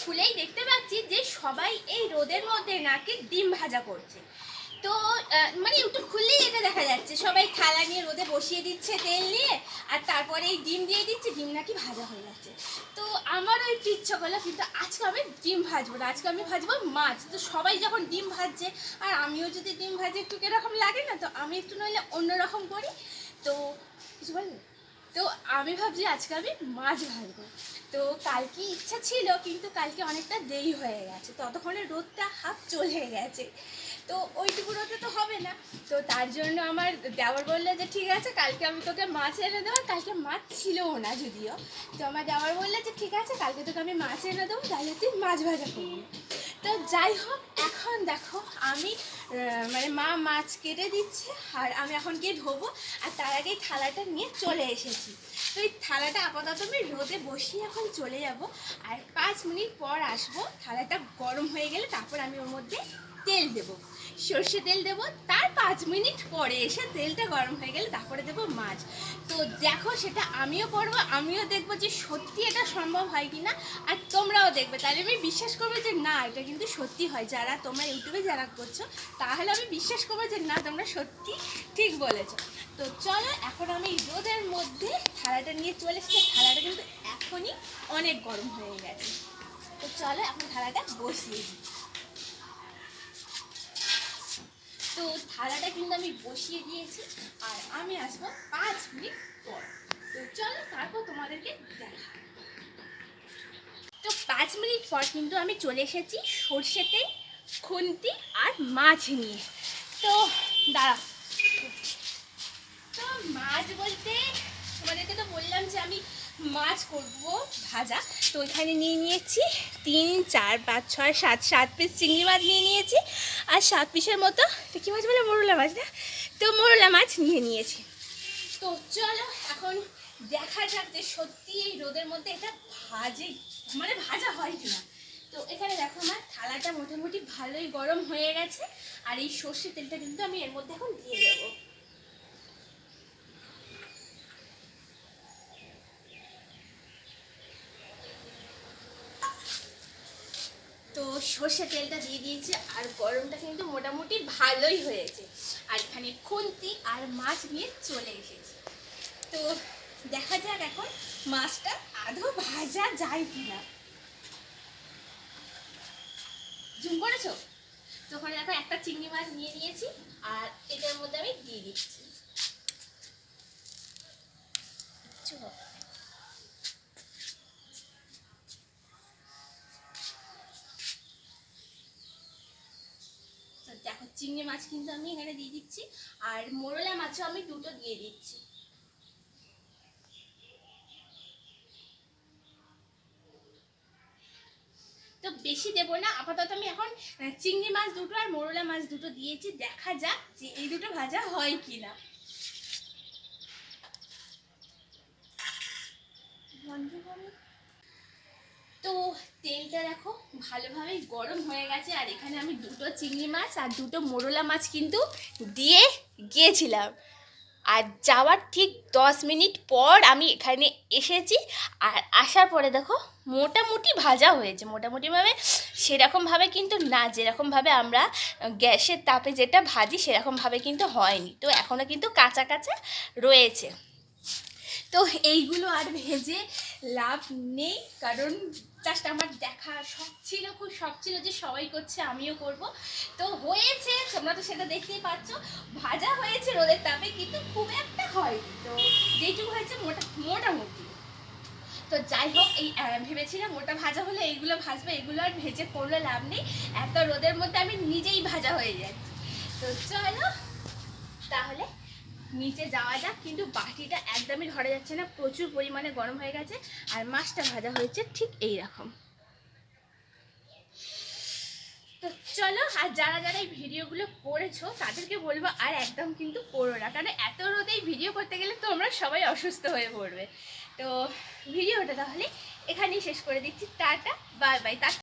খুলেই দেখতে পাচ্ছি যে সবাই এই রোদের মধ্যে নাকি ডিম ভাজা করছে। তো মানে ইউটিউব খুললেই এটা দেখা যাচ্ছে। সবাই থালা নিয়ে রোদে বসিয়ে দিচ্ছে তেল নিয়ে, আর তারপরে এই ডিম দিয়ে দিচ্ছে, ডিম নাকি ভাজা হয়ে যাচ্ছে। তো আমারও একটু ইচ্ছা করল, কিন্তু আজকে আমি ডিম ভাজবো না, আজকে আমি ভাজবো মাছ। তো সবাই যখন ডিম ভাজছে, আর আমিও যদি ডিম ভাজি একটু কীরকম লাগে না, তো আমি একটু নইলে অন্যরকম করি। তো কিছু বলব? তো আমি ভাবছি আজকে আমি মাছ ভাজবো। তো কালকে ইচ্ছা ছিল, কিন্তু কালকে অনেকটা দেরি হয়ে গেছে। ততক্ষণে রোদটা হাফ চলে গেছে। তো ওইটুকু রোদে তো হবে না। তো তার জন্য আমার দেওয়ার বলল যে, ঠিক আছে, কালকে আমি তোকে মাছ এনে দেবো। কালকে মাছ ছিলও না যদিও। তো আমার দেওয়ার বলল যে, ঠিক আছে, কালকে তোকে আমি মাছ এনে দেবো, তাহলে তুই মাছ ভাজা করবি। তো যাই হোক, এখন দেখো আমি মানে মা মাছ কেটে দিচ্ছে আর আমি এখন গিয়ে ধোবো। আর তার আগে থালাটা নিয়ে চলে এসেছি। তো এই থালাটা আপাতত আমি রোদে বসিয়ে এখন চলে যাব। আর পাঁচ মিনিট পর আসব। থালাটা গরম হয়ে গেলে তারপর আমি ওর মধ্যে তেল দেবো। সর্ষে তেল দেবো, তার পাঁচ মিনিট পরে এসে তেলটা গরম হয়ে গেলে তারপরে দেবো মাছ। তো দেখো সেটা আমিও করব, আমিও দেখব যে সত্যি এটা সম্ভব হয় কি না আর তোমরাও দেখবে। তাহলে আমি বিশ্বাস করব যে না, এটা কিন্তু সত্যি হয়। যারা তোমরা ইউটিউবে যারা করছ, তাহলে আমি বিশ্বাস করব যে না, তোমরা সত্যি ঠিক বলেছ। তো চলো, এখন আমি রোদের মধ্যে থালাটা নিয়ে চলে এসেছি। থালাটা কিন্তু এখনই অনেক গরম হয়ে গেছে। তো চলো, এখন থালাটা বসিয়ে দিই। তো থালাটা কিন্তু আমি বসিয়ে দিয়েছি আর আমি আসব পাঁচ মিনিট পর। তো চলো তারপর তোমাদেরকে দেখা তো পাঁচ মিনিট পর কিন্তু আমি চলে এসেছি সর্ষেতে খুন্তি আর মাছ নিয়ে। তো দাঁড়া তো মাছ বলতে তোমাদেরকে তো বললাম যে আমি মাছ করব ভাজা। তো এখানে নিয়ে নিয়েছি তিন, চার, পাঁচ, ছয়, সাত সাত পিস চিংড়ি মাছ নিয়ে নিয়েছি। আর সাত পিসের মতো কী মাছ বলে? মোরলা মাছ না? তো মোরলা মাছ নিয়ে নিয়েছি। তো চলো এখন দেখা যাক যে সত্যি এই রোদের মধ্যে এটা ভাজে মানে ভাজা হয় কিনা। তো এখানে দেখো আমার থালাটা মোটামুটি ভালোই গরম হয়ে গেছে। আর এই সর্ষে তেলটা কিন্তু আমি এর মধ্যে এখন দিয়ে দেবো। তো সর্ষে তেলটা দিয়ে দিয়েছি আর গরমটা কিন্তু মোটামুটি ভালোই হয়েছে। আর এখানে খুন্তি আর মাছ নিয়ে চলে এসেছি। তো দেখা যাক এখন মাছটা আদৌ ভাজা যায় কিনা। জুম করেছ? তো ওখানে দেখো একটা চিংড়ি মাছ নিয়ে নিয়েছি আর এটার মধ্যে আমি দিয়ে দিচ্ছি। চলো তো দেখো চিংড়ি মাছ কিন্তু আমি এখানে দিয়ে দিচ্ছি। আর মোরলা মাছও আমি দুটো দিয়ে দিচ্ছি। তো বেশি দেবো না, আপাতত আমি এখন চিংড়ি মাছ দুটো আর মোরলা মাছ দুটো দিয়েছি। দেখা যাক যে এই দুটো ভাজা হয় কি না বন্ধ। তো তেলটা দেখো ভালোভাবেই গরম হয়ে গেছে, আর এখানে আমি দুটো চিংড়ি মাছ আর দুটো মোরলা মাছ কিন্তু দিয়ে গিয়েছিলাম। আর যাওয়ার ঠিক দশ মিনিট পর আমি এখানে এসেছি, আর আসার পরে দেখো মোটামুটি ভাজা হয়েছে। মোটামুটিভাবে সেরকমভাবে কিন্তু না, যেরকমভাবে আমরা গ্যাসের তাপে যেটা ভাজি সেরকমভাবে কিন্তু হয়নি। তো এখনও কিন্তু কাঁচা কাঁচা রয়েছে। তো এইগুলো আর ভেজে লাভ নেই, কারণ জাস্ট আমার দেখা শখ ছিল, খুব শখ ছিল যে সবাই করছে, আমিও করব। তো হয়েছে, তোমরা তো সেটা দেখতেই পাচ্ছ, ভাজা হয়েছে রোদের তাপে, কিন্তু খুব একটা হয়নি। তো যেটুকু হয়েছে মোটা, মোটামুটি। তো যাই হোক, এই ভেবেছিলাম ওটা ভাজা হলে এইগুলো ভাজবে, এগুলো আর ভেজে করলে লাভ নেই। এত রোদের মধ্যে আমি নিজেই ভাজা হয়ে যাচ্ছি। তো চলো, তাহলে নিচে যাওয়া যাক, কিন্তু বাটিটা একদমই ধরা যাচ্ছে না, প্রচুর পরিমাণে গরম হয়ে গেছে, আর মাছটা ভাজা হয়েছে ঠিক এই রকম তো চলো, আর যারা যারা এই ভিডিওগুলো করেছ, তাদেরকে বলব আর একদম কিন্তু করো না, কারণ এত রোদেই ভিডিও করতে গেলে তোমরা সবাই অসুস্থ হয়ে পড়বে। তো ভিডিওটা তাহলে এখানেই শেষ করে দিচ্ছি, টাটা, বাই বাই